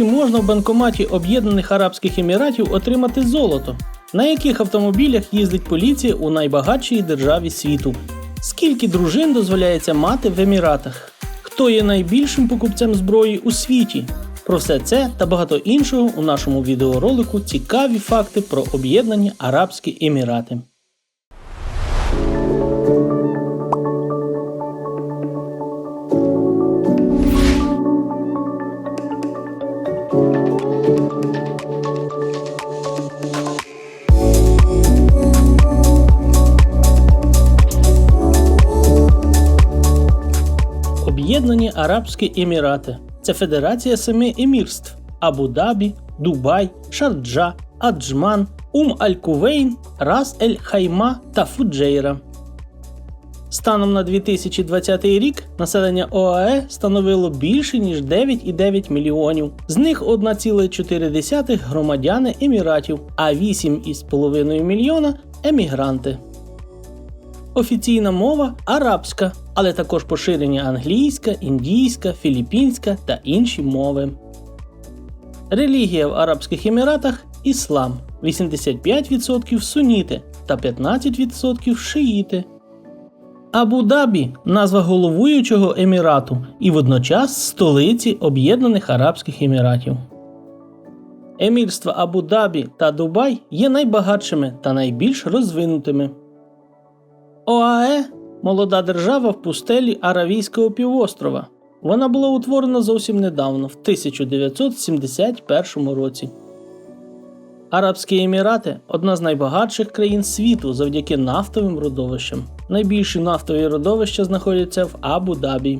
Чи можна в банкоматі Об'єднаних Арабських Еміратів отримати золото? На яких автомобілях їздить поліція у найбагатшій державі світу? Скільки дружин дозволяється мати в Еміратах? Хто є найбільшим покупцем зброї у світі? Про все це та багато іншого у нашому відеоролику цікаві факти про Об'єднані Арабські Емірати. Арабські Емірати це федерація семи емірств Абу-Дабі, Дубай, Шарджа, Аджман, Ум Аль-Кувейн, Рас Ель Хайма та Фуджейра. Станом на 2020 рік населення ОАЕ становило більше ніж 9,9 мільйонів. З них 1,4 громадяни Еміратів, а 8,5 мільйона емігранти. Офіційна мова арабська, але також поширені англійська, індійська, філіппінська та інші мови. Релігія в Арабських Еміратах іслам 85% суніти та 15% шиїти. Абу-Дабі назва головуючого емірату і водночас столиці Об'єднаних Арабських Еміратів. Емірства Абу-Дабі та Дубай є найбагатшими та найбільш розвинутими. ОАЕ молода держава в пустелі Аравійського півострова. Вона була утворена зовсім недавно, в 1971 році. Арабські Емірати одна з найбагатших країн світу завдяки нафтовим родовищам. Найбільші нафтові родовища знаходяться в Абу-Дабі.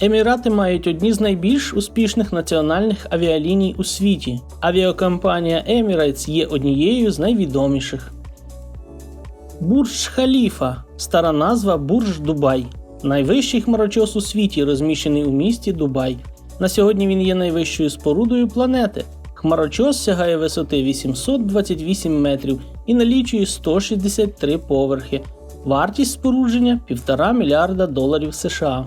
Емірати мають одні з найбільш успішних національних авіаліній у світі. Авіакомпанія Emirates є однією з найвідоміших. Бурдж Халіфа стара назва Бурдж Дубай. Найвищий хмарочос у світі, розміщений у місті Дубай. На сьогодні він є найвищою спорудою планети. Хмарочос сягає висоти 828 метрів і налічує 163 поверхи. Вартість спорудження 1,5 мільярда доларів США.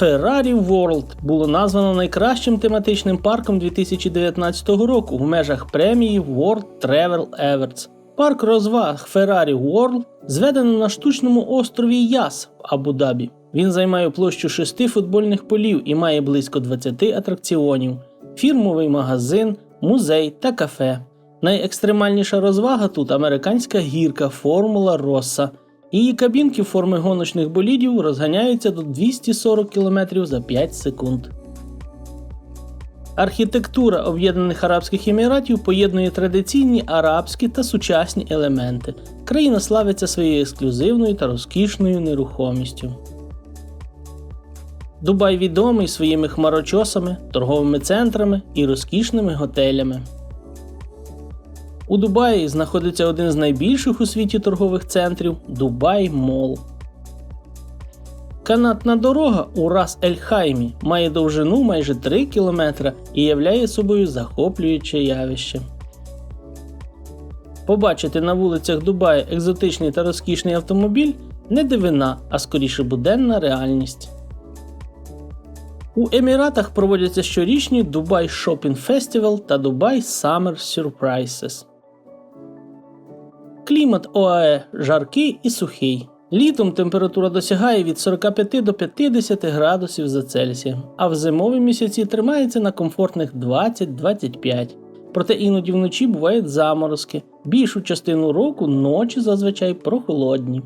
Ferrari World було названо найкращим тематичним парком 2019 року в межах премії World Travel Awards. Парк розваг Ferrari World зведено на штучному острові Яс в Абу-Дабі. Він займає площу шести футбольних полів і має близько 20 атракціонів, фірмовий магазин, музей та кафе. Найекстремальніша розвага тут американська гірка Формула Росса. Її кабінки форми гоночних болідів розганяються до 240 км за 5 секунд. Архітектура Об'єднаних Арабських Еміратів поєднує традиційні арабські та сучасні елементи. Країна славиться своєю ексклюзивною та розкішною нерухомістю. Дубай відомий своїми хмарочосами, торговими центрами і розкішними готелями. У Дубаї знаходиться один з найбільших у світі торгових центрів Дубай Мол. Канатна дорога у Рас Ель Хаймі має довжину майже 3 км і являє собою захоплююче явище. Побачити на вулицях Дубаю екзотичний та розкішний автомобіль не дивина, а скоріше буденна реальність. У Еміратах проводяться щорічні Dubai Shopping Festival та Dubai Summer Surprises. Клімат ОАЕ жаркий і сухий. Літом температура досягає від 45 до 50 градусів за Цельсієм, а в зимові місяці тримається на комфортних 20-25. Проте іноді вночі бувають заморозки. Більшу частину року ночі зазвичай прохолодні.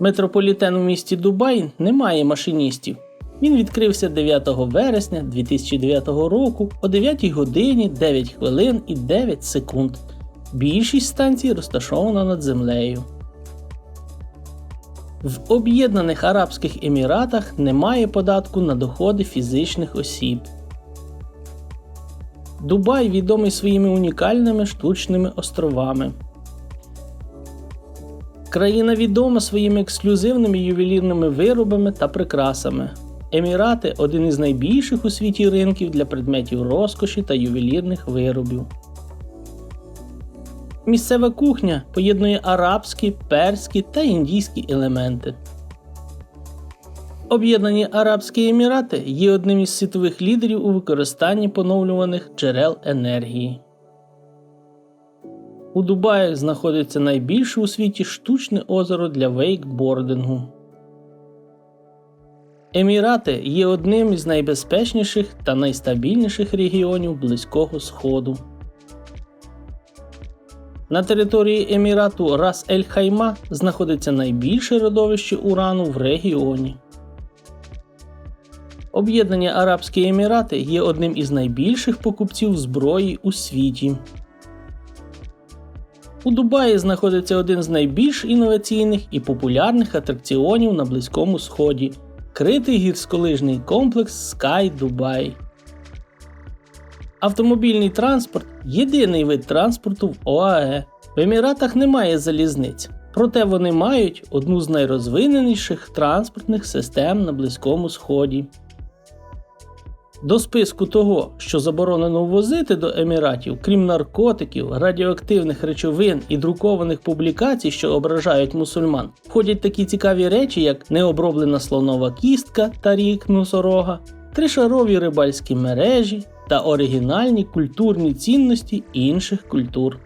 Метрополітен у місті Дубай не має машиністів. Він відкрився 9 вересня 2009 року о 9 годині 9 хвилин і 9 секунд. Більшість станцій розташована над землею. В Об'єднаних Арабських Еміратах немає податку на доходи фізичних осіб. Дубай відомий своїми унікальними штучними островами. Країна відома своїми ексклюзивними ювелірними виробами та прикрасами. Емірати один із найбільших у світі ринків для предметів розкоші та ювелірних виробів. Місцева кухня поєднує арабські, перські та індійські елементи. Об'єднані Арабські Емірати є одним із світових лідерів у використанні поновлюваних джерел енергії. У Дубаї знаходиться найбільше у світі штучне озеро для вейкбордингу. Емірати є одним із найбезпечніших та найстабільніших регіонів Близького Сходу. На території Емірату Рас Ель Хайма знаходиться найбільше родовище урану в регіоні. Об'єднані Арабські Емірати є одним із найбільших покупців зброї у світі. У Дубаї знаходиться один з найбільш інноваційних і популярних атракціонів на Близькому Сході критий гірськолижний комплекс Sky Dubai. Автомобільний транспорт єдиний вид транспорту в ОАЕ. В Еміратах немає залізниць, проте вони мають одну з найрозвиненіших транспортних систем на Близькому Сході. До списку того, що заборонено ввозити до Еміратів, крім наркотиків, радіоактивних речовин і друкованих публікацій, що ображають мусульман, входять такі цікаві речі, як необроблена слонова кістка та рік носорога, тришарові рибальські мережі та оригінальні культурні цінності інших культур.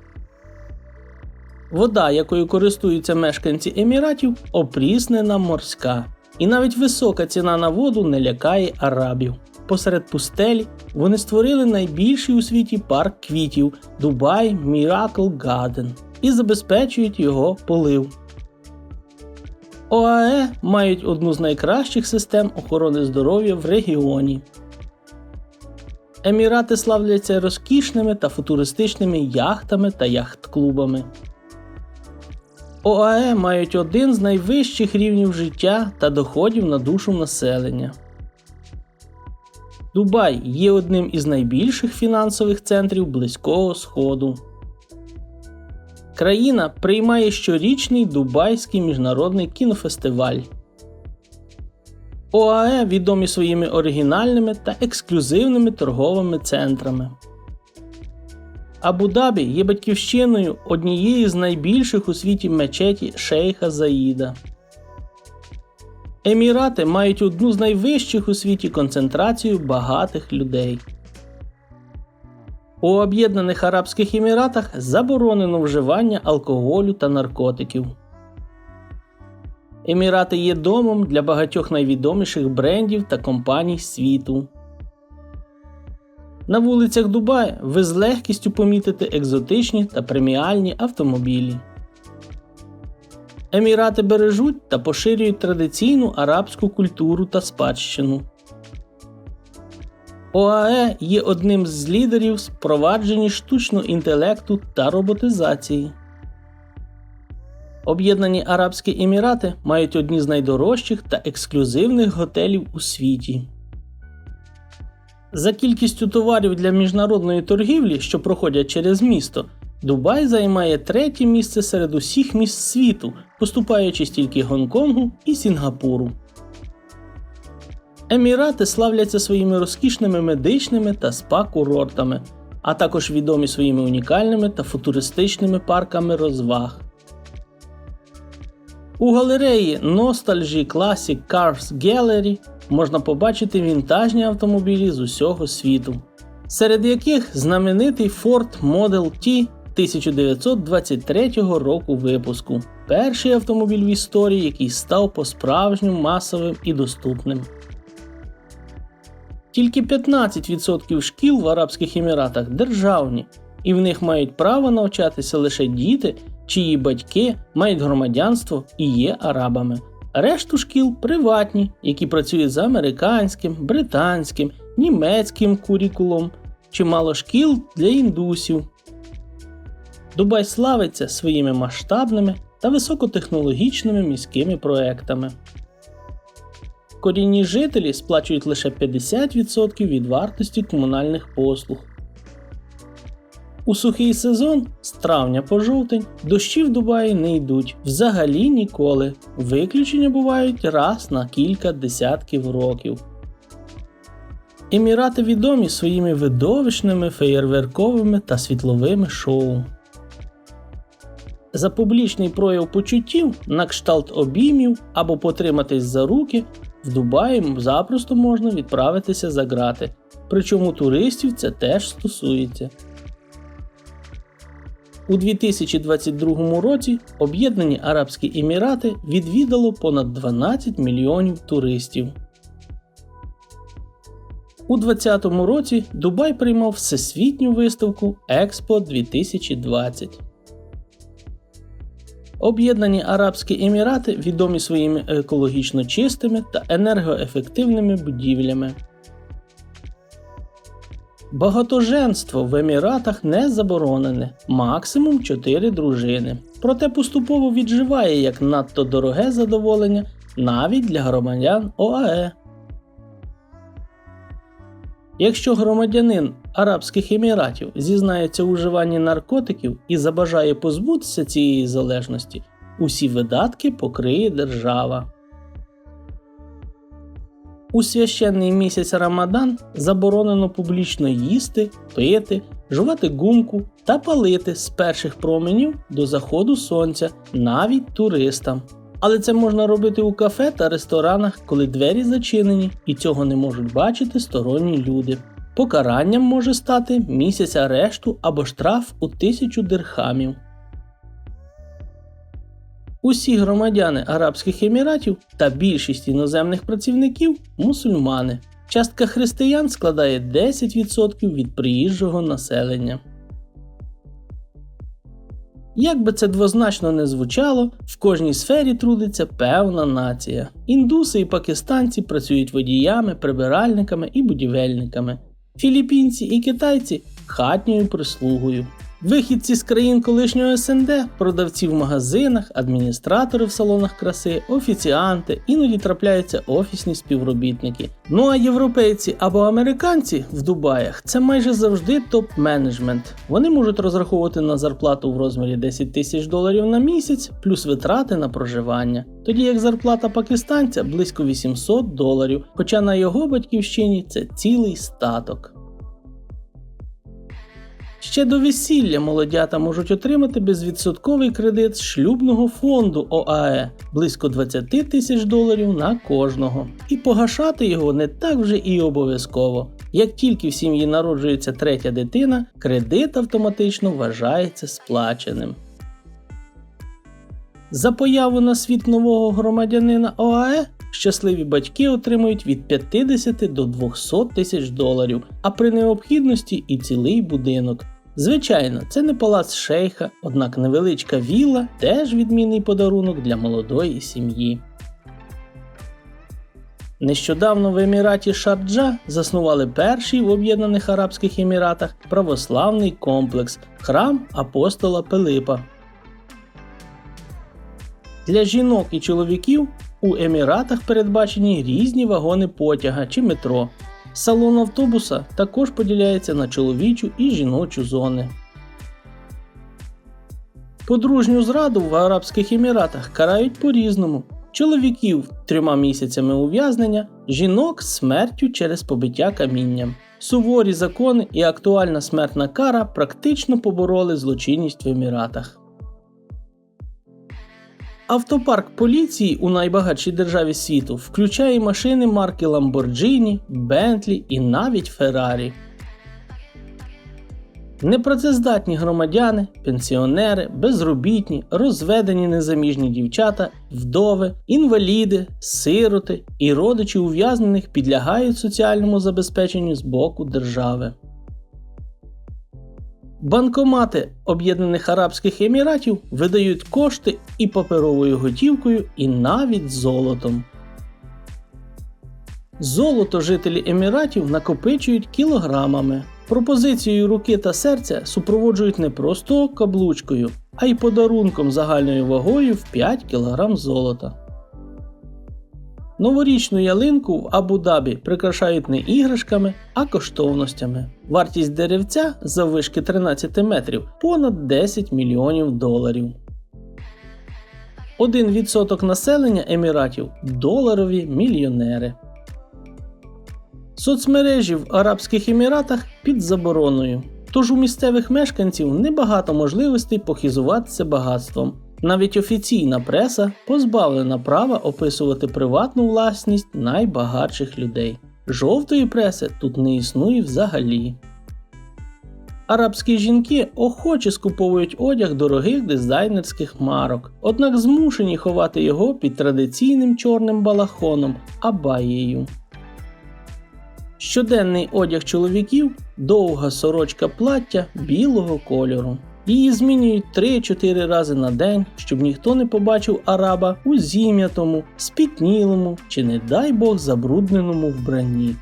Вода, якою користуються мешканці Еміратів, опріснена морська, і навіть висока ціна на воду не лякає арабів посеред пустелі вони створили найбільший у світі парк квітів Дубай Miracle Garden і забезпечують його полив. ОАЕ мають одну з найкращих систем охорони здоров'я в регіоні. Емірати славляться розкішними та футуристичними яхтами та яхт-клубами. ОАЕ мають один з найвищих рівнів життя та доходів на душу населення. Дубай є одним із найбільших фінансових центрів Близького Сходу. Країна приймає щорічний Дубайський міжнародний кінофестиваль. ОАЕ відомі своїми оригінальними та ексклюзивними торговими центрами. Абу-Дабі є батьківщиною однієї з найбільших у світі мечеті Шейха Заїда. Емірати мають одну з найвищих у світі концентрацію багатих людей. У Об'єднаних Арабських Еміратах заборонено вживання алкоголю та наркотиків. Емірати є домом для багатьох найвідоміших брендів та компаній світу. На вулицях Дубая ви з легкістю помітите екзотичні та преміальні автомобілі. Емірати бережуть та поширюють традиційну арабську культуру та спадщину. ОАЕ є одним з лідерів впровадженні штучного інтелекту та роботизації. Об'єднані Арабські Емірати мають одні з найдорожчих та ексклюзивних готелів у світі. За кількістю товарів для міжнародної торгівлі, що проходять через місто, Дубай займає третє місце серед усіх міст світу, поступаючи стільки Гонконгу і Сінгапуру. Емірати славляться своїми розкішними медичними та спа-курортами, а також відомі своїми унікальними та футуристичними парками розваг. У галереї Nostalgie Classic Cars Gallery можна побачити вінтажні автомобілі з усього світу, серед яких знаменитий Ford Model T 1923 року випуску. Перший автомобіль в історії, який став по-справжньому масовим і доступним. Тільки 15% шкіл в Арабських Еміратах державні, і в них мають право навчатися лише діти, чиї батьки мають громадянство і є арабами. Решту шкіл приватні, які працюють за американським, британським, німецьким курікулом, чимало шкіл для індусів. Дубай славиться своїми масштабними та високотехнологічними міськими проектами. Корінні жителі сплачують лише 50% від вартості комунальних послуг. У сухий сезон з травня по жовтень дощі в Дубаї не йдуть взагалі ніколи. Виключення бувають раз на кілька десятків років. Емірати відомі своїми видовищними феєрверковими та світловими шоу. За публічний прояв почуттів на кшталт обіймів або потриматись за руки в Дубаї запросто можна відправитися за грати. Причому туристів це теж стосується. У 2022 році Об'єднані Арабські Емірати відвідало понад 12 мільйонів туристів. У 2020 році Дубай приймав всесвітню виставку Експо 2020. Об'єднані Арабські Емірати відомі своїми екологічно чистими та енергоефективними будівлями. Багатоженство в Еміратах не заборонене, максимум 4 дружини. Проте поступово відживає як надто дороге задоволення навіть для громадян ОАЕ. Якщо громадянин Арабських Еміратів зізнається у вживанні наркотиків і забажає позбутися цієї залежності, усі видатки покриє держава. У священний місяць Рамадан заборонено публічно їсти, пити, жувати гумку та палити з перших променів до заходу сонця навіть туристам. Але це можна робити у кафе та ресторанах, коли двері зачинені і цього не можуть бачити сторонні люди. Покаранням може стати місяць арешту або штраф у тисячу дирхамів. Усі громадяни Арабських Еміратів та більшість іноземних працівників мусульмани. Частка християн складає 10% від приїжджого населення. Як би це двозначно не звучало, в кожній сфері трудиться певна нація. Індуси і пакистанці працюють водіями, прибиральниками і будівельниками. Філіппінці і китайці хатньою прислугою. Вихідці з країн колишнього СНД, продавці в магазинах, адміністратори в салонах краси, офіціанти, іноді трапляються офісні співробітники. Ну а європейці або американці в Дубаях це майже завжди топ-менеджмент. Вони можуть розраховувати на зарплату в розмірі 10 тисяч доларів на місяць, плюс витрати на проживання. Тоді як зарплата пакистанця близько 800 доларів, хоча на його батьківщині це цілий статок. Ще до весілля молодята можуть отримати безвідсотковий кредит з шлюбного фонду ОАЕ близько 20 тисяч доларів на кожного. І погашати його не так вже і обов'язково. Як тільки в сім'ї народжується третя дитина, кредит автоматично вважається сплаченим. За появу на світ нового громадянина ОАЕ щасливі батьки отримують від 50 до 200 тисяч доларів, а при необхідності і цілий будинок. Звичайно, це не палац шейха, однак невеличка вілла теж відмінний подарунок для молодої сім'ї. Нещодавно в Еміраті Шарджа заснували перший в Об'єднаних Арабських Еміратах православний комплекс храм апостола Пилипа. Для жінок і чоловіків у Еміратах передбачені різні вагони потяга чи метро. Салон автобуса також поділяється на чоловічу і жіночу зони. Подружню зраду в Арабських Еміратах карають по-різному. Чоловіків трьома місяцями ув'язнення, жінок смертю через побиття камінням. Суворі закони і актуальна смертна кара практично побороли злочинність в Еміратах. Автопарк поліції у найбагатшій державі світу включає машини марки Lamborghini, Bentley і навіть Ferrari. Непрацездатні громадяни, пенсіонери, безробітні, розведені незаміжні дівчата, вдови, інваліди, сироти і родичі ув'язнених підлягають соціальному забезпеченню з боку держави. Банкомати Об'єднаних Арабських Еміратів видають кошти і паперовою готівкою, і навіть золотом. Золото жителі Еміратів накопичують кілограмами. Пропозицію руки та серця супроводжують не просто каблучкою, а й подарунком загальною вагою в 5 кг золота. Новорічну ялинку в Абу-Дабі прикрашають не іграшками, а коштовностями. Вартість деревця заввишки 13 метрів понад 10 мільйонів доларів. 1% населення Еміратів доларові мільйонери. Соцмережі в Арабських Еміратах під забороною. Тож у місцевих мешканців небагато можливостей похизуватися багатством. Навіть офіційна преса позбавлена права описувати приватну власність найбагатших людей. Жовтої преси тут не існує взагалі. Арабські жінки охоче скуповують одяг дорогих дизайнерських марок, однак змушені ховати його під традиційним чорним балахоном абаєю. Щоденний одяг чоловіків довга сорочка плаття білого кольору. Її змінюють 3-4 рази на день, щоб ніхто не побачив араба у зім'ятому, спітнілому чи, не дай Бог, забрудненому вбранні.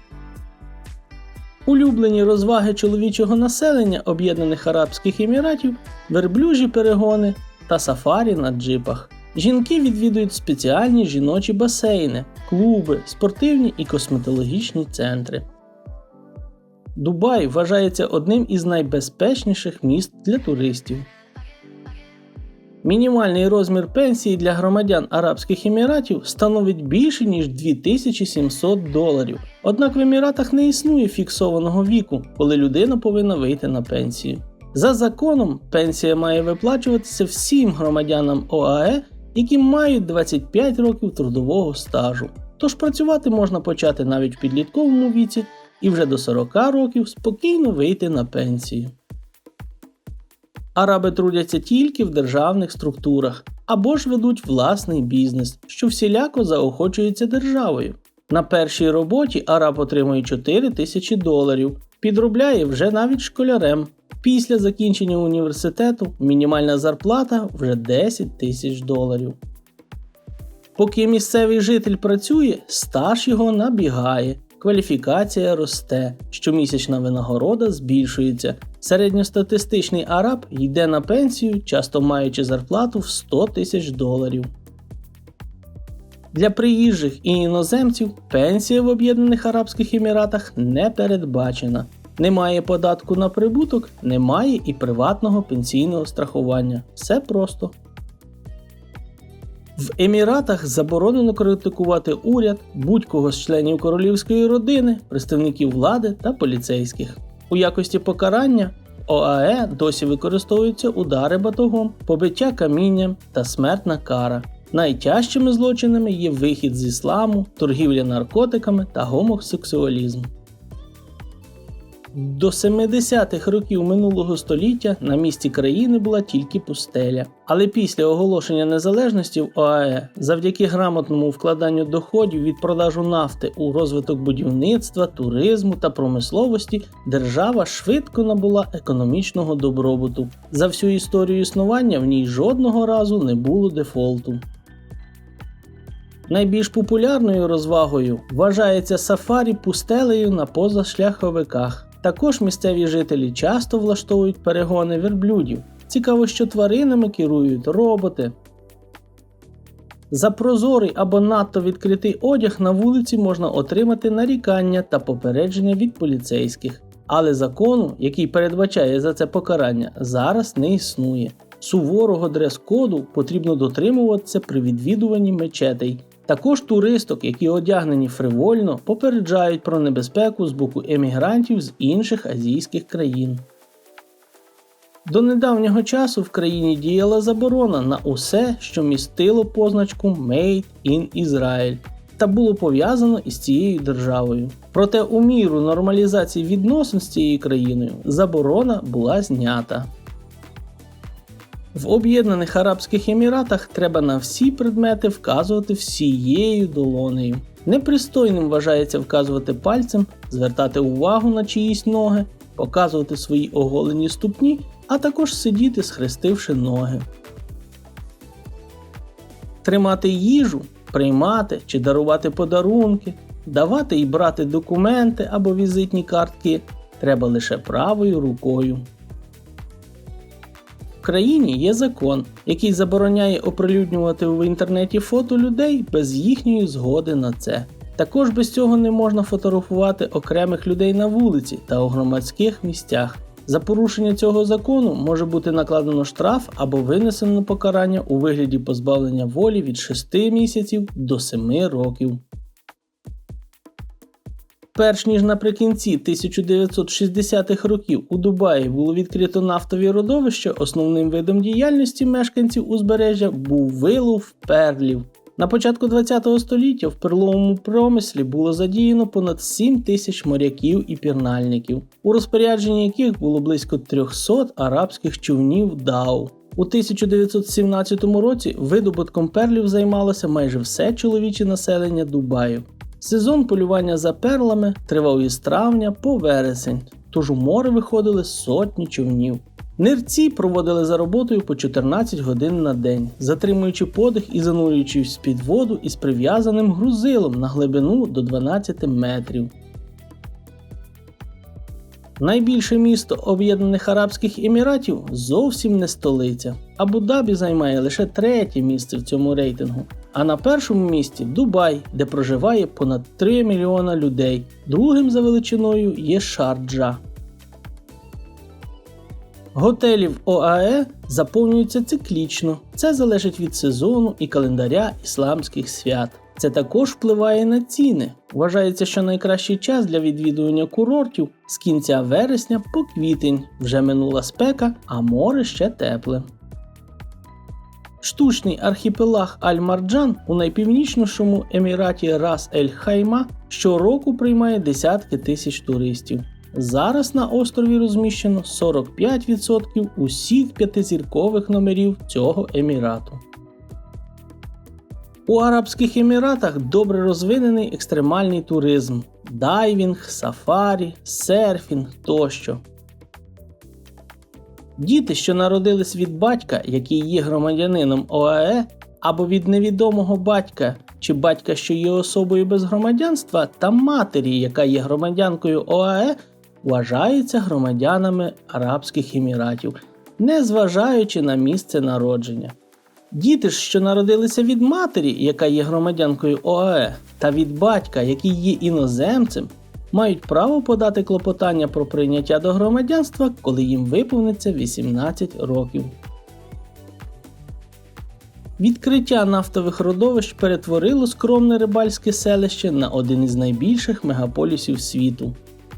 Улюблені розваги чоловічого населення Об'єднаних Арабських Еміратів, верблюжі перегони та сафарі на джипах. Жінки відвідують спеціальні жіночі басейни, клуби, спортивні і косметологічні центри. Дубай вважається одним із найбезпечніших міст для туристів. Мінімальний розмір пенсії для громадян Арабських Еміратів становить більше ніж 2700 доларів. Однак в Еміратах не існує фіксованого віку, коли людина повинна вийти на пенсію. За законом, пенсія має виплачуватися всім громадянам ОАЕ, які мають 25 років трудового стажу. Тож працювати можна почати навіть в підлітковому віці і вже до 40 років спокійно вийти на пенсію. Араби трудяться тільки в державних структурах або ж ведуть власний бізнес, що всіляко заохочується державою. На першій роботі араб отримує 4 тисячі доларів, підробляє вже навіть школярем. Після закінчення університету мінімальна зарплата вже 10 тисяч доларів. Поки місцевий житель працює, стаж його набігає, кваліфікація росте, щомісячна винагорода збільшується. Середньостатистичний араб йде на пенсію, часто маючи зарплату в 100 тисяч доларів. Для приїжджих і іноземців пенсія в Об'єднаних Арабських Еміратах не передбачена. Немає податку на прибуток, немає і приватного пенсійного страхування. Все просто. В Еміратах заборонено критикувати уряд, будь-кого з членів королівської родини, представників влади та поліцейських. У якості покарання ОАЕ досі використовуються удари батогом, побиття камінням та смертна кара. Найтяжчими злочинами є вихід з ісламу, торгівля наркотиками та гомосексуалізм. До 70-х років минулого століття на місці країни була тільки пустеля. Але після оголошення незалежності в ОАЕ, завдяки грамотному вкладанню доходів від продажу нафти у розвиток будівництва, туризму та промисловості, держава швидко набула економічного добробуту. За всю історію існування в ній жодного разу не було дефолту. Найбільш популярною розвагою вважається сафарі пустелею на позашляховиках. Також місцеві жителі часто влаштовують перегони верблюдів. Цікаво, що тваринами керують роботи. За прозорий або надто відкритий одяг на вулиці можна отримати нарікання та попередження від поліцейських. Але закону, який передбачає за це покарання, зараз не існує. Суворого дрес-коду потрібно дотримуватися при відвідуванні мечетей. Також туристок, які одягнені фривольно, попереджають про небезпеку з боку емігрантів з інших азійських країн. До недавнього часу в країні діяла заборона на усе, що містило позначку Made in Israel та було пов'язано із цією державою. Проте у міру нормалізації відносин з цією країною заборона була знята. В Об'єднаних Арабських Еміратах треба на всі предмети вказувати всією долонею. Непристойним вважається вказувати пальцем, звертати увагу на чиїсь ноги, показувати свої оголені ступні, а також сидіти, схрестивши ноги. Тримати їжу, приймати чи дарувати подарунки, давати і брати документи або візитні картки треба лише правою рукою. В країні є закон, який забороняє оприлюднювати в інтернеті фото людей без їхньої згоди на це. Також без цього не можна фотографувати окремих людей на вулиці та у громадських місцях. За порушення цього закону може бути накладено штраф або винесено покарання у вигляді позбавлення волі від 6 місяців до 7 років. Перш ніж наприкінці 1960-х років у Дубаї було відкрито нафтові родовища, основним видом діяльності мешканців узбережжя був вилов перлів. На початку ХХ століття в перловому промислі було задіяно понад 7 тисяч моряків і пірнальників, у розпорядженні яких було близько 300 арабських човнів ДАУ. У 1917 році видобутком перлів займалося майже все чоловіче населення Дубаю. Сезон полювання за перлами тривав із травня по вересень, тож у море виходили сотні човнів. Нирці проводили за роботою по 14 годин на день, затримуючи подих і занурюючись під воду із прив'язаним грузилом на глибину до 12 метрів. Найбільше місто Об'єднаних Арабських Еміратів зовсім не столиця. Абу-Дабі займає лише третє місце в цьому рейтингу. А на першому місці Дубай, де проживає понад 3 мільйона людей. Другим за величиною є Шарджа. Готелі в ОАЕ заповнюються циклічно. Це залежить від сезону і календаря ісламських свят. Це також впливає на ціни. Вважається, що найкращий час для відвідування курортів з кінця вересня по квітень вже минула спека, а море ще тепле. Штучний архіпелаг Аль-Марджан у найпівнічнішому еміраті Рас Ель Хайма щороку приймає десятки тисяч туристів. Зараз на острові розміщено 45% усіх п'ятизіркових номерів цього емірату. У Арабських Еміратах добре розвинений екстремальний туризм, дайвінг, сафарі, серфінг тощо. Діти, що народились від батька, який є громадянином ОАЕ, або від невідомого батька чи батька, що є особою без громадянства, та матері, яка є громадянкою ОАЕ, вважаються громадянами Арабських Еміратів, незважаючи на місце народження. Діти що народилися від матері, яка є громадянкою ОАЕ, та від батька, який є іноземцем, мають право подати клопотання про прийняття до громадянства, коли їм виповниться 18 років. Відкриття нафтових родовищ перетворило скромне рибальське селище на один із найбільших мегаполісів світу.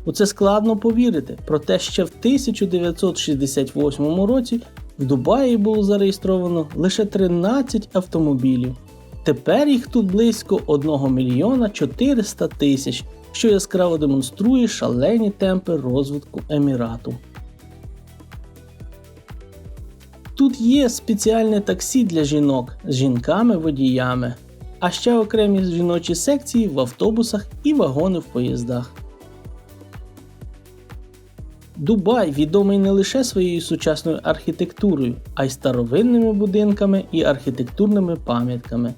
У це складно повірити, проте ще в 1968 році в Дубаї було зареєстровано лише 13 автомобілів. Тепер їх тут близько 1 мільйона 400 тисяч, що яскраво демонструє шалені темпи розвитку Емірату. Тут є спеціальне таксі для жінок з жінками-водіями, а ще окремі жіночі секції в автобусах і вагони в поїздах. Дубай відомий не лише своєю сучасною архітектурою, а й старовинними будинками і архітектурними пам'ятками.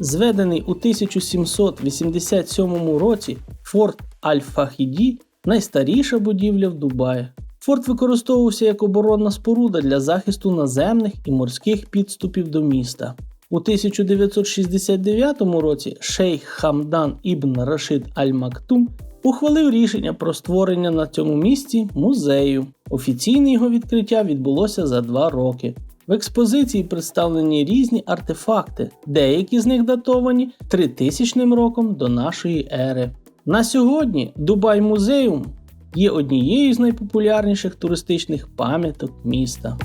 Зведений у 1787 році форт Аль-Фахіді найстаріша будівля в Дубаї. Форт використовувався як оборонна споруда для захисту наземних і морських підступів до міста. У 1969 році шейх Хамдан ібн Рашид Аль-Мактум ухвалив рішення про створення на цьому місці музею. Офіційне його відкриття відбулося за два роки. В експозиції представлені різні артефакти, деякі з них датовані 3000 роком до нашої ери. На сьогодні Дубай Музеум є однією з найпопулярніших туристичних пам'яток міста.